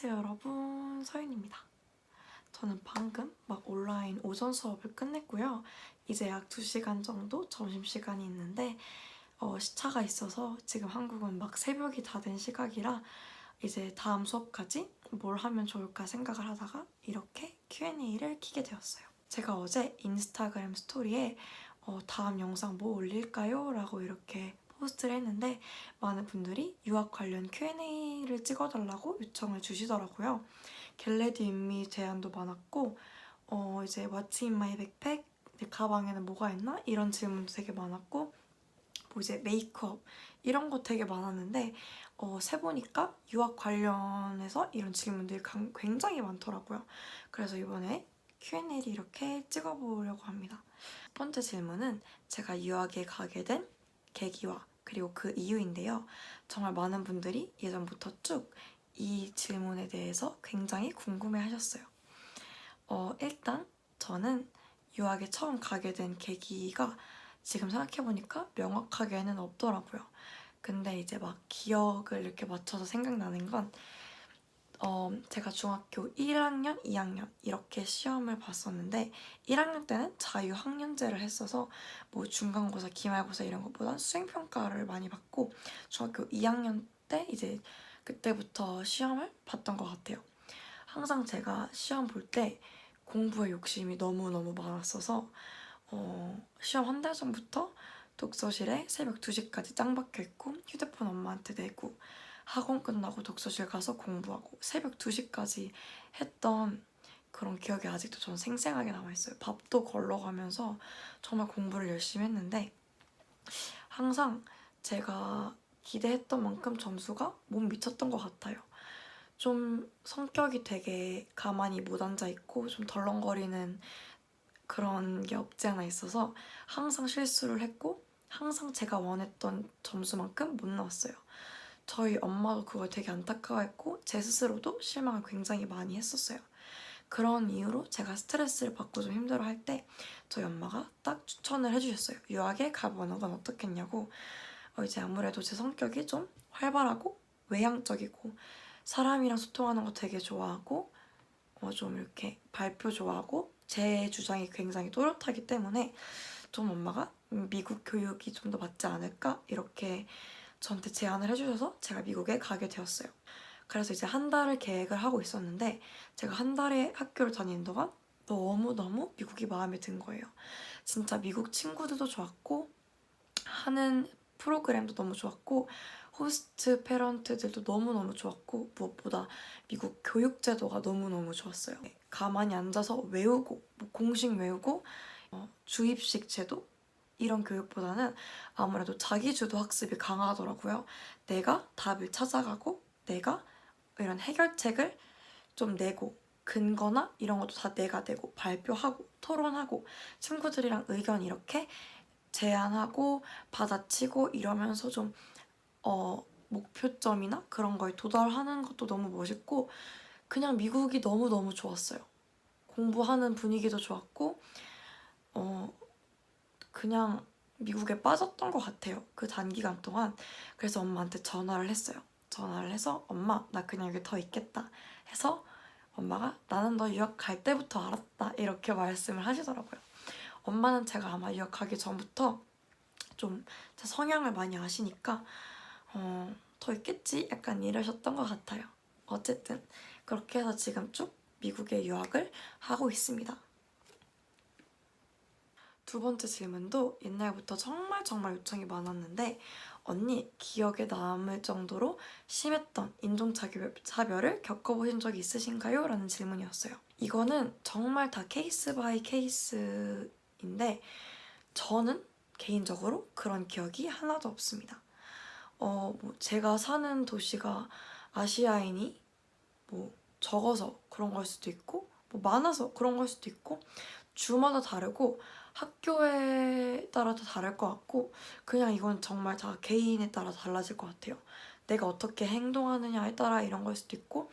안녕하세요 여러분 서윤입니다. 저는 방금 막 온라인 오전 수업을 끝냈고요. 이제 약 2시간 정도 점심시간이 있는데 어, 시차가 있어서 지금 한국은 막 새벽이 다 된 시각이라 이제 다음 수업까지 뭘 하면 좋을까 생각을 하다가 이렇게 Q&A를 키게 되었어요. 제가 어제 인스타그램 스토리에 어, 다음 영상 뭐 올릴까요? 라고 이렇게 포스트를 했는데 많은 분들이 유학 관련 Q&A를 찍어달라고 요청을 주시더라고요. 겟레디 인미 제안도 많았고 어 이제 What's in my backpack? 내 가방에는 뭐가 있나? 이런 질문도 되게 많았고 뭐 이제 메이크업 이런 거 되게 많았는데 어, 세보니까 유학 관련해서 이런 질문들이 강- 굉장히 많더라고요. 그래서 이번에 Q&A를 이렇게 찍어보려고 합니다. 첫 번째 질문은 제가 유학에 가게 된 계기와 그리고 그 이유인데요. 정말 많은 분들이 예전부터 쭉 이 질문에 대해서 굉장히 궁금해 하셨어요. 어, 일단 저는 유학에 처음 가게 된 계기가 지금 생각해보니까 명확하게는 없더라고요. 근데 이제 막 기억을 이렇게 맞춰서 생각나는 건 어, 제가 중학교 1학년, 2학년 이렇게 시험을 봤었는데 1학년 때는 자유학년제를 했어서 뭐 중간고사, 기말고사 이런 것보다 수행평가를 많이 받고 중학교 2학년 때 이제 그때부터 시험을 봤던 것 같아요. 항상 제가 시험 볼 때 공부에 욕심이 너무너무 많았어서 어, 시험 한 달 전부터 독서실에 새벽 2시까지 짱 박혀 있고 휴대폰 엄마한테 내고 학원 끝나고 독서실 가서 공부하고 새벽 2시까지 했던 그런 기억이 아직도 저는 생생하게 남아있어요. 밥도 걸러가면서 정말 공부를 열심히 했는데 항상 제가 기대했던 만큼 점수가 못 미쳤던 것 같아요. 좀 성격이 되게 가만히 못 앉아있고 좀 덜렁거리는 그런 게 없지 않아 있어서 항상 실수를 했고 항상 제가 원했던 점수만큼 못 나왔어요. 저희 엄마도 그걸 되게 안타까워했고 제 스스로도 실망을 굉장히 많이 했었어요. 그런 이유로 제가 스트레스를 받고 좀 힘들어할 때 저희 엄마가 딱 추천을 해주셨어요. 유학에 가보는 건 어떻겠냐고. 어, 이제 아무래도 제 성격이 좀 활발하고 외향적이고 사람이랑 소통하는 거 되게 좋아하고 어, 좀 이렇게 발표 좋아하고 제 주장이 굉장히 또렷하기 때문에 좀 엄마가 음, 미국 교육이 좀 더 맞지 않을까 이렇게 저한테 제안을 해주셔서 제가 미국에 가게 되었어요. 그래서 이제 한 달을 계획을 하고 있었는데 제가 한 달에 학교를 다니는 동안 너무너무 미국이 마음에 든 거예요. 진짜 미국 친구들도 좋았고 하는 프로그램도 너무 좋았고 호스트 페런트들도 너무너무 좋았고 무엇보다 미국 교육 제도가 너무너무 좋았어요. 가만히 앉아서 외우고 뭐 공식 외우고 어, 주입식 제도 이런 교육보다는 아무래도 자기주도 학습이 강하더라고요. 내가 답을 찾아가고 내가 이런 해결책을 좀 내고 근거나 이런 것도 다 내가 내고 발표하고 토론하고 친구들이랑 의견 이렇게 제안하고 받아치고 이러면서 좀 어, 목표점이나 그런 거에 도달하는 것도 너무 멋있고 그냥 미국이 너무너무 좋았어요. 공부하는 분위기도 좋았고 어, 그냥 미국에 빠졌던 것 같아요. 그 단기간 동안. 그래서 엄마한테 전화를 했어요. 전화를 해서 엄마 나 그냥 여기 더 있겠다 해서 엄마가 나는 너 유학 갈 때부터 알았다 이렇게 말씀을 하시더라고요. 엄마는 제가 아마 유학 가기 전부터 좀 제 성향을 많이 아시니까 어, 더 있겠지 약간 이러셨던 것 같아요. 어쨌든 그렇게 해서 지금 쭉 미국에 유학을 하고 있습니다. 두 번째 질문도 옛날부터 정말 정말 요청이 많았는데 언니 기억에 남을 정도로 심했던 인종차별을 겪어보신 적이 있으신가요? 라는 질문이었어요. 이거는 정말 다 케이스 바이 케이스인데 저는 개인적으로 그런 기억이 하나도 없습니다. 어, 뭐 제가 사는 도시가 아시아인이 뭐 적어서 그런 걸 수도 있고 뭐 많아서 그런 걸 수도 있고 주마다 다르고 학교에 따라도 다를 것 같고 그냥 이건 정말 다 개인에 따라 달라질 것 같아요. 내가 어떻게 행동하느냐에 따라 이런 걸 수도 있고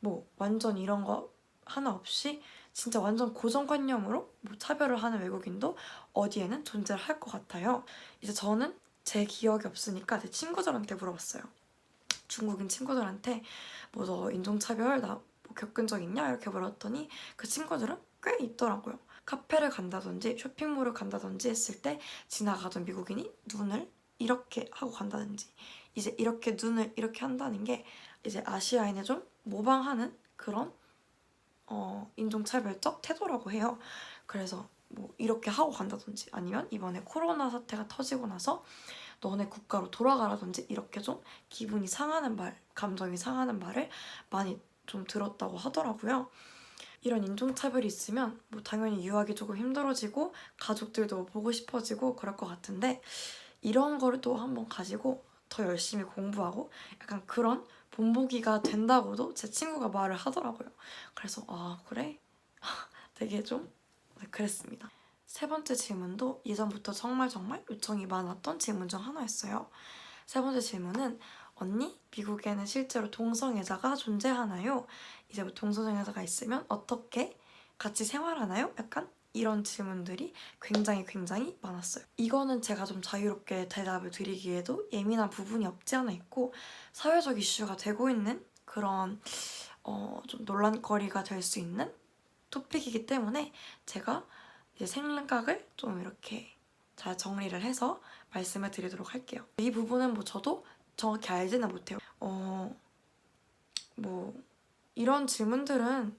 뭐 완전 이런 거 하나 없이 진짜 완전 고정관념으로 뭐 차별을 하는 외국인도 어디에는 존재를 할 것 같아요. 이제 저는 제 기억이 없으니까 제 친구들한테 물어봤어요. 중국인 친구들한테 뭐 너 인종차별 나 뭐 겪은 적 있냐 이렇게 물었더니 그 친구들은 꽤 있더라고요. 카페를 간다든지 쇼핑몰을 간다든지 했을 때 지나가던 미국인이 눈을 이렇게 하고 간다든지 이제 이렇게 눈을 이렇게 한다는 게 이제 아시아인을 좀 모방하는 그런 어, 인종차별적 태도라고 해요. 그래서 뭐 이렇게 하고 간다든지 아니면 이번에 코로나 사태가 터지고 나서 너네 국가로 돌아가라든지 이렇게 좀 기분이 상하는 말, 감정이 상하는 말을 많이 좀 들었다고 하더라고요. 이런 인종차별이 있으면 뭐 당연히 유학이 조금 힘들어지고 가족들도 보고 싶어지고 그럴 것 같은데 이런 거를 또 한번 가지고 더 열심히 공부하고 약간 그런 본보기가 된다고도 제 친구가 말을 하더라고요. 그래서 아 그래? 되게 좀 네, 그랬습니다. 세 번째 질문도 예전부터 정말 정말 요청이 많았던 질문 중 하나였어요. 세 번째 질문은 언니 미국에는 실제로 동성애자가 존재하나요? 이제 뭐 동성애자가 있으면 어떻게 같이 생활하나요? 약간 이런 질문들이 굉장히 굉장히 많았어요. 이거는 제가 좀 자유롭게 대답을 드리기에도 예민한 부분이 없지 않아 있고 사회적 이슈가 되고 있는 그런 어, 좀 논란거리가 될 수 있는 토픽이기 때문에 제가 이제 생각을 좀 이렇게 잘 정리를 해서 말씀을 드리도록 할게요. 이 부분은 뭐 저도 정확히 알지는 못해요. 어, 뭐 이런 질문들은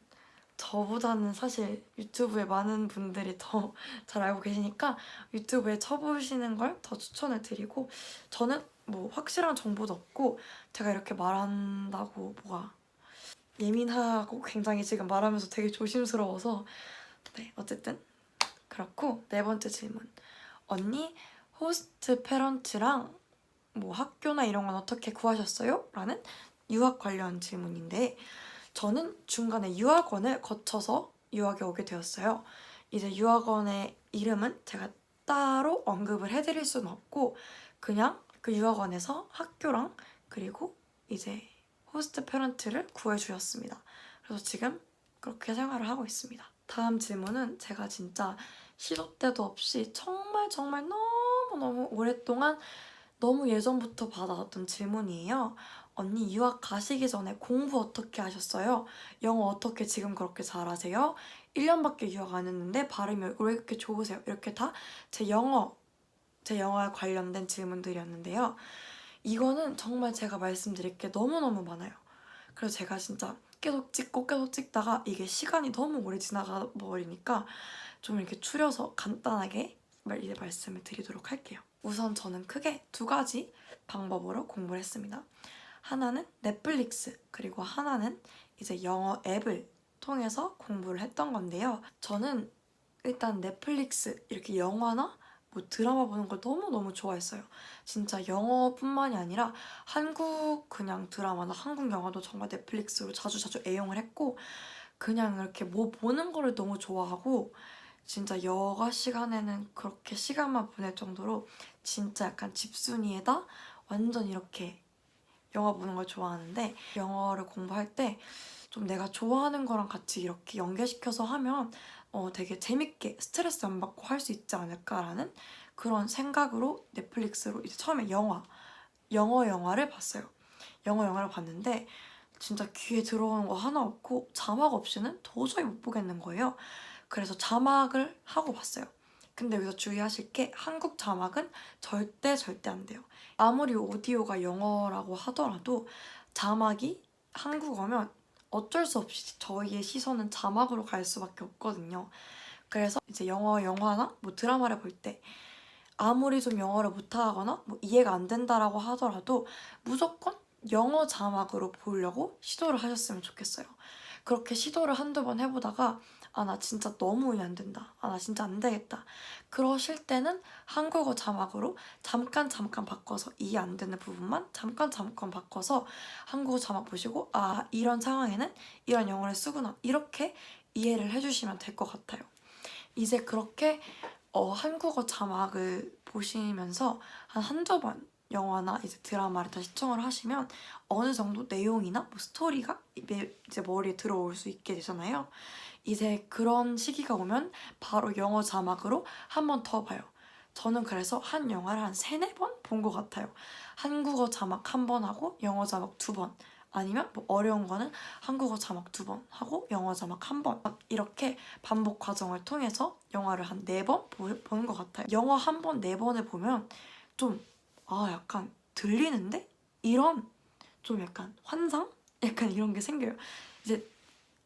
저보다는 사실 유튜브에 많은 분들이 더 잘 알고 계시니까 유튜브에 쳐보시는 걸 더 추천을 드리고 저는 뭐 확실한 정보도 없고 제가 이렇게 말한다고 뭐가 예민하고 굉장히 지금 말하면서 되게 조심스러워서 네 어쨌든 그렇고 네 번째 질문 언니 호스트 페런트랑 뭐 학교나 이런 건 어떻게 구하셨어요? 라는 유학 관련 질문인데 저는 중간에 유학원을 거쳐서 유학에 오게 되었어요. 이제 유학원의 이름은 제가 따로 언급을 해드릴 수는 없고 그냥 그 유학원에서 학교랑 그리고 이제 호스트 페런트를 구해주셨습니다. 그래서 지금 그렇게 생활을 하고 있습니다. 다음 질문은 제가 진짜 시도 때도 없이 정말 정말 너무너무 오랫동안 너무 예전부터 받아왔던 질문이에요. 언니 유학 가시기 전에 공부 어떻게 하셨어요? 영어 어떻게 지금 그렇게 잘하세요? 1년밖에 유학 안 했는데 발음이 왜 이렇게 좋으세요? 이렇게 다 제 영어, 제 영어에 관련된 질문들이었는데요. 이거는 정말 제가 말씀드릴 게 너무너무 많아요. 그래서 제가 진짜 계속 찍고 계속 찍다가 이게 시간이 너무 오래 지나가 버리니까 좀 이렇게 추려서 간단하게 말- 이제 말씀을 드리도록 할게요. 우선 저는 크게 두 가지 방법으로 공부를 했습니다. 하나는 넷플릭스, 그리고 하나는 이제 영어 앱을 통해서 공부를 했던 건데요. 저는 일단 넷플릭스 이렇게 영화나 뭐 드라마 보는 걸 너무너무 좋아했어요. 진짜 영어뿐만이 아니라 한국 그냥 드라마나 한국 영화도 정말 넷플릭스로 자주자주 애용을 했고 그냥 이렇게 뭐 보는 거를 너무 좋아하고 진짜 여가 시간에는 그렇게 시간만 보낼 정도로 진짜 약간 집순이에다 완전 이렇게 영화 보는 걸 좋아하는데 영어를 공부할 때 좀 내가 좋아하는 거랑 같이 이렇게 연계시켜서 하면 어, 되게 재밌게 스트레스 안 받고 할 수 있지 않을까라는 그런 생각으로 넷플릭스로 이제 처음에 영화, 영어 영화를 봤어요. 영어 영화를 봤는데 진짜 귀에 들어오는 거 하나 없고 자막 없이는 도저히 못 보겠는 거예요. 그래서 자막을 하고 봤어요. 근데 여기서 주의하실 게 한국 자막은 절대 절대 안 돼요. 아무리 오디오가 영어라고 하더라도 자막이 한국어면 어쩔 수 없이 저희의 시선은 자막으로 갈 수밖에 없거든요. 그래서 이제 영어 영화나 뭐 드라마를 볼 때 아무리 좀 영어를 못하거나 뭐 이해가 안 된다라고 하더라도 무조건 영어 자막으로 보려고 시도를 하셨으면 좋겠어요. 그렇게 시도를 한두 번 해보다가 아 나 진짜 너무 이해 안 된다. 아 나 진짜 안 되겠다. 그러실 때는 한국어 자막으로 잠깐 잠깐 바꿔서 이해 안 되는 부분만 잠깐 잠깐 바꿔서 한국어 자막 보시고 아 이런 상황에는 이런 영어를 쓰구나 이렇게 이해를 해주시면 될 것 같아요. 이제 그렇게 어, 한국어 자막을 보시면서 한 한두 번 영화나 이제 드라마를 다 시청을 하시면 어느 정도 내용이나 뭐 스토리가 이제 머리에 들어올 수 있게 되잖아요. 이제 그런 시기가 오면 바로 영어 자막으로 한 번 더 봐요. 저는 그래서 한 영화를 한 세네 번 본 것 같아요. 한국어 자막 한 번 하고 영어 자막 두 번. 아니면 뭐 어려운 거는 한국어 자막 두 번 하고 영어 자막 한 번. 이렇게 반복 과정을 통해서 영화를 한 네 번 보는 것 같아요. 영화 한 번, 네 번을 보면 좀, 아, 약간 들리는데? 이런 좀 약간 환상? 약간 이런 게 생겨요. 이제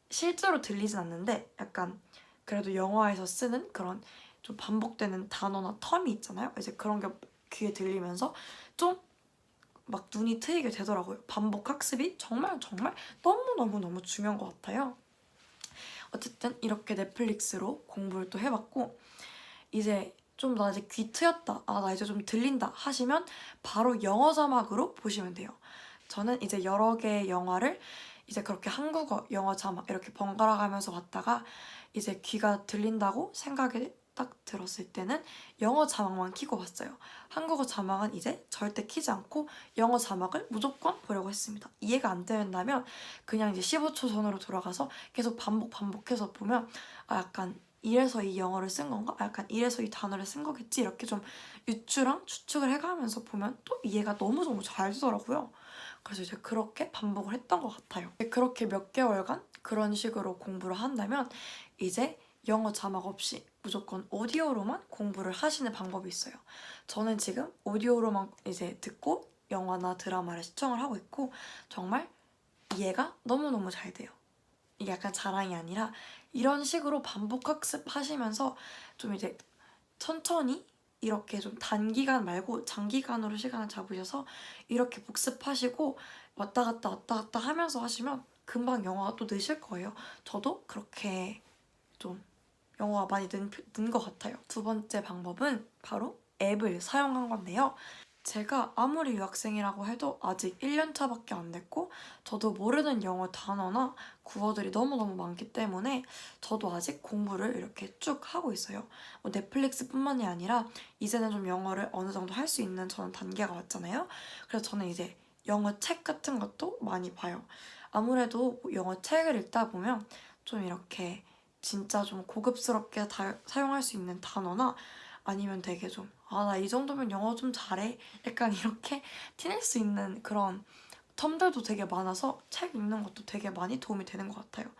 실제로 들리진 않는데 약간 그래도 영화에서 쓰는 그런 좀 반복되는 단어나 텀이 있잖아요. 이제 그런 게 귀에 들리면서 좀 막 눈이 트이게 되더라고요. 반복 학습이 정말 정말 너무너무너무 중요한 것 같아요. 어쨌든 이렇게 넷플릭스로 공부를 또 해봤고 이제 좀 나 이제 귀 트였다. 아, 나 이제 좀 들린다 하시면 바로 영어 자막으로 보시면 돼요. 저는 이제 여러 개의 영화를 이제 그렇게 한국어, 영어 자막 이렇게 번갈아 가면서 봤다가 이제 귀가 들린다고 생각이 딱 들었을 때는 영어 자막만 키고 봤어요. 한국어 자막은 이제 절대 키지 않고 영어 자막을 무조건 보려고 했습니다. 이해가 안 된다면 그냥 이제 15초 전으로 돌아가서 계속 반복 반복해서 보면 아 약간 이래서 이 영어를 쓴 건가? 아, 약간 이래서 이 단어를 쓴 거겠지? 이렇게 좀 유추랑 추측을 해가면서 보면 또 이해가 너무너무 잘 되더라고요. 그래서 이제 그렇게 반복을 했던 것 같아요. 그렇게 몇 개월간 그런 식으로 공부를 한다면 이제 영어 자막 없이 무조건 오디오로만 공부를 하시는 방법이 있어요. 저는 지금 오디오로만 이제 듣고 영화나 드라마를 시청을 하고 있고 정말 이해가 너무너무 잘 돼요. 이게 약간 자랑이 아니라 이런 식으로 반복 학습하시면서 좀 이제 천천히 이렇게 좀 단기간 말고 장기간으로 시간을 잡으셔서 이렇게 복습하시고 왔다 갔다 왔다 갔다 하면서 하시면 금방 영어가 또 느실 거예요. 저도 그렇게 좀 영어가 많이 는, 는것 같아요. 두 번째 방법은 바로 앱을 사용한 건데요. 제가 아무리 유학생이라고 해도 아직 1년차밖에 안 됐고 저도 모르는 영어 단어나 구어들이 너무너무 많기 때문에 저도 아직 공부를 이렇게 쭉 하고 있어요. 뭐 넷플릭스뿐만이 아니라 이제는 좀 영어를 어느 정도 할 수 있는 저는 단계가 왔잖아요. 그래서 저는 이제 영어 책 같은 것도 많이 봐요. 아무래도 영어 책을 읽다 보면 좀 이렇게 진짜 좀 고급스럽게 다, 사용할 수 있는 단어나 아니면 되게 좀, 아, 나 이 정도면 영어 좀 잘해. 약간 이렇게 티낼 수 있는 그런 텀들도 되게 많아서 책 읽는 것도 되게 많이 도움이 되는 것 같아요.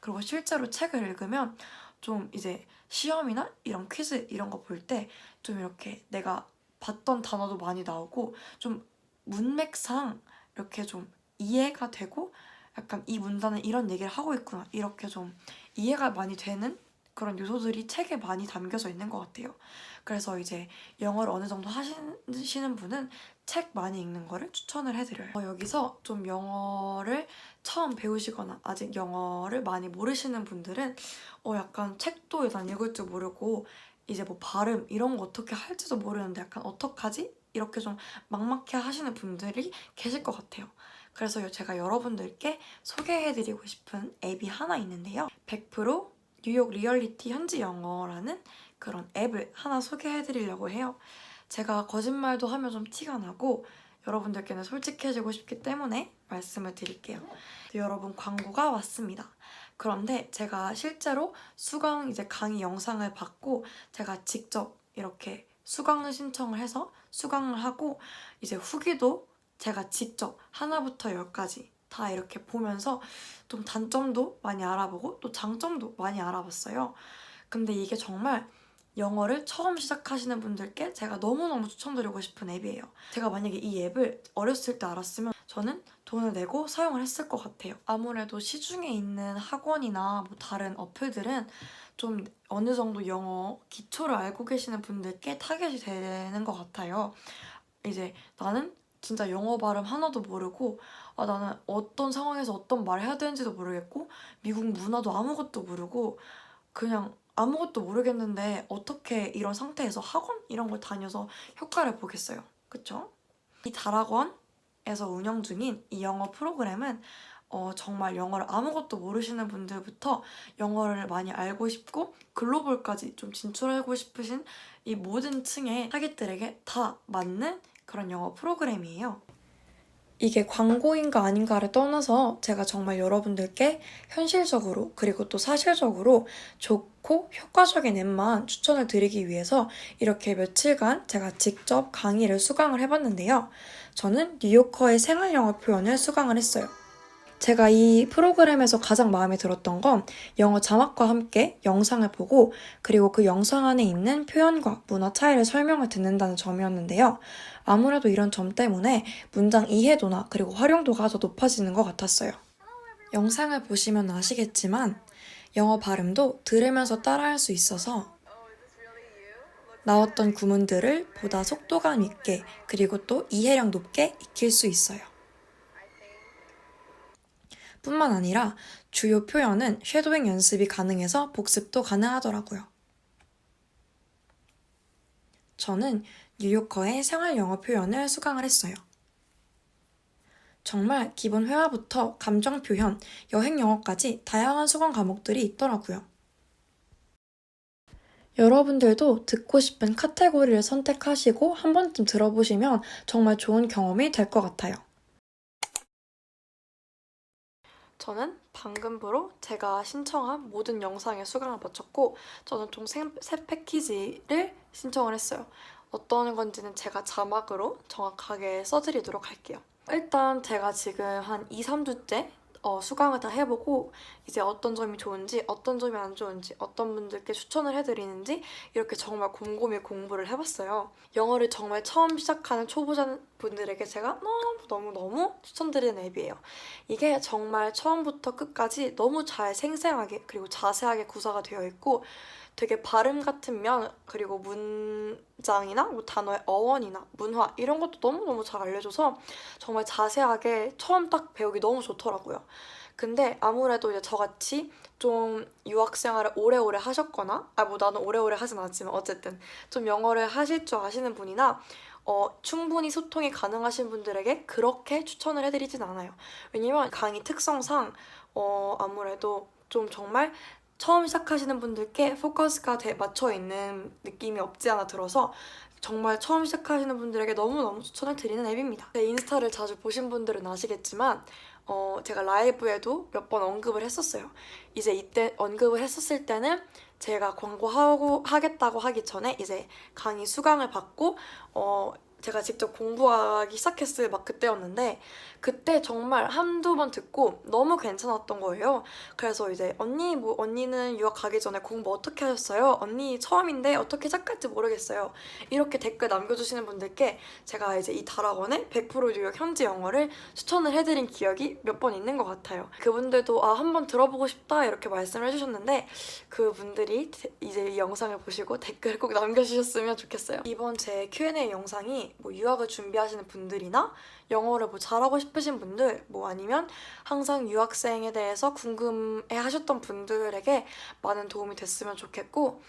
그리고 실제로 책을 읽으면 좀 이제 시험이나 이런 퀴즈 이런 거 볼 때 좀 이렇게 내가 봤던 단어도 많이 나오고 좀 문맥상 이렇게 좀 이해가 되고 약간 이 문단은 이런 얘기를 하고 있구나 이렇게 좀 이해가 많이 되는 그런 요소들이 책에 많이 담겨져 있는 것 같아요. 그래서 이제 영어를 어느 정도 하시는 분은 책 많이 읽는 거를 추천을 해드려요. 어, 여기서 좀 영어를 처음 배우시거나 아직 영어를 많이 모르시는 분들은 어, 약간 책도 일단 읽을 줄 모르고 이제 뭐 발음 이런 거 어떻게 할지도 모르는데 약간 어떡하지? 이렇게 좀 막막해 하시는 분들이 계실 것 같아요. 그래서 제가 여러분들께 소개해드리고 싶은 앱이 하나 있는데요. 100% 뉴욕 리얼리티 현지 영어라는 그런 앱을 하나 소개해 드리려고 해요. 제가 거짓말도 하면 좀 티가 나고 여러분들께는 솔직해지고 싶기 때문에 말씀을 드릴게요. 여러분 광고가 왔습니다. 그런데 제가 실제로 수강 이제 강의 영상을 받고 제가 직접 이렇게 수강을 신청을 해서 수강을 하고 이제 후기도 제가 직접 하나부터 열까지 다 이렇게 보면서 좀 단점도 많이 알아보고 또 장점도 많이 알아봤어요. 근데 이게 정말 영어를 처음 시작하시는 분들께 제가 너무너무 추천드리고 싶은 앱이에요. 제가 만약에 이 앱을 어렸을 때 알았으면 저는 돈을 내고 사용을 했을 것 같아요. 아무래도 시중에 있는 학원이나 뭐 다른 어플들은 좀 어느 정도 영어 기초를 알고 계시는 분들께 타겟이 되는 것 같아요. 이제 나는 진짜 영어 발음 하나도 모르고 아 나는 어떤 상황에서 어떤 말을 해야 되는지도 모르겠고 미국 문화도 아무것도 모르고 그냥 아무것도 모르겠는데 어떻게 이런 상태에서 학원 이런 걸 다녀서 효과를 보겠어요. 그쵸? 이 다락원에서 운영 중인 이 영어 프로그램은 어, 정말 영어를 아무것도 모르시는 분들부터 영어를 많이 알고 싶고 글로벌까지 좀 진출하고 싶으신 이 모든 층의 타깃들에게 다 맞는 그런 영어 프로그램이에요. 이게 광고인가 아닌가를 떠나서 제가 정말 여러분들께 현실적으로 그리고 또 사실적으로 좋고 효과적인 앱만 추천을 드리기 위해서 이렇게 며칠간 제가 직접 강의를 수강을 해봤는데요. 저는 뉴요커의 생활 영어 표현을 수강을 했어요. 제가 이 프로그램에서 가장 마음에 들었던 건 영어 자막과 함께 영상을 보고 그리고 그 영상 안에 있는 표현과 문화 차이를 설명을 듣는다는 점이었는데요. 아무래도 이런 점 때문에 문장 이해도나 그리고 활용도가 더 높아지는 것 같았어요. 영상을 보시면 아시겠지만 영어 발음도 들으면서 따라할 수 있어서 나왔던 구문들을 보다 속도감 있게 그리고 또 이해력 높게 익힐 수 있어요. 뿐만 아니라 주요 표현은 쉐도잉 연습이 가능해서 복습도 가능하더라고요. 저는 뉴요커의 생활 영어 표현을 수강을 했어요. 정말 기본 회화부터 감정 표현, 여행 영어까지 다양한 수강 과목들이 있더라고요. 여러분들도 듣고 싶은 카테고리를 선택하시고 한 번쯤 들어보시면 정말 좋은 경험이 될 것 같아요. 저는 방금부로 제가 신청한 모든 영상의 수강을 마쳤고 저는 총 세 패키지를 신청을 했어요. 어떤 건지는 제가 자막으로 정확하게 써드리도록 할게요. 일단 제가 지금 한 2, 3주째 어, 수강을 다 해보고 이제 어떤 점이 좋은지 어떤 점이 안 좋은지 어떤 분들께 추천을 해드리는지 이렇게 정말 곰곰이 공부를 해봤어요. 영어를 정말 처음 시작하는 초보자 분들에게 제가 너무너무너무 추천드리는 앱이에요. 이게 정말 처음부터 끝까지 너무 잘 생생하게 그리고 자세하게 구사가 되어 있고 되게 발음 같은 면 그리고 문장이나 뭐 단어의 어원이나 문화 이런 것도 너무너무 잘 알려줘서 정말 자세하게 처음 딱 배우기 너무 좋더라고요. 근데 아무래도 이제 저같이 좀 유학 생활을 오래오래 하셨거나 아 뭐 나는 오래오래 하진 않았지만 어쨌든 좀 영어를 하실 줄 아시는 분이나 어, 충분히 소통이 가능하신 분들에게 그렇게 추천을 해드리진 않아요. 왜냐면 강의 특성상 어, 아무래도 좀 정말 처음 시작하시는 분들께 포커스가 돼 맞춰 있는 느낌이 없지 않아 들어서 정말 처음 시작하시는 분들에게 너무너무 추천을 드리는 앱입니다. 제 인스타를 자주 보신 분들은 아시겠지만 어, 제가 라이브에도 몇 번 언급을 했었어요. 이제 이때 언급을 했었을 때는 제가 광고하고 하겠다고 하기 전에 이제 강의 수강을 받고 어, 제가 직접 공부하기 시작했을 막 그때였는데 그때 정말 한두 번 듣고 너무 괜찮았던 거예요. 그래서 이제 언니 뭐 언니는 유학 가기 전에 공부 어떻게 하셨어요? 언니 처음인데 어떻게 시작할지 모르겠어요. 이렇게 댓글 남겨주시는 분들께 제가 이제 이 다락원의 100% 뉴욕 현지 영어를 추천을 해드린 기억이 몇 번 있는 것 같아요. 그분들도 아 한번 들어보고 싶다 이렇게 말씀을 해주셨는데 그분들이 이제 이 영상을 보시고 댓글 꼭 남겨주셨으면 좋겠어요. 이번 제 Q&A 영상이 뭐 유학을 준비하시는 분들이나 영어를 뭐 잘하고 싶으신 분들, 뭐 아니면 항상 유학생에 대해서 궁금해 하셨던 분들에게 많은 도움이 됐으면 좋겠고,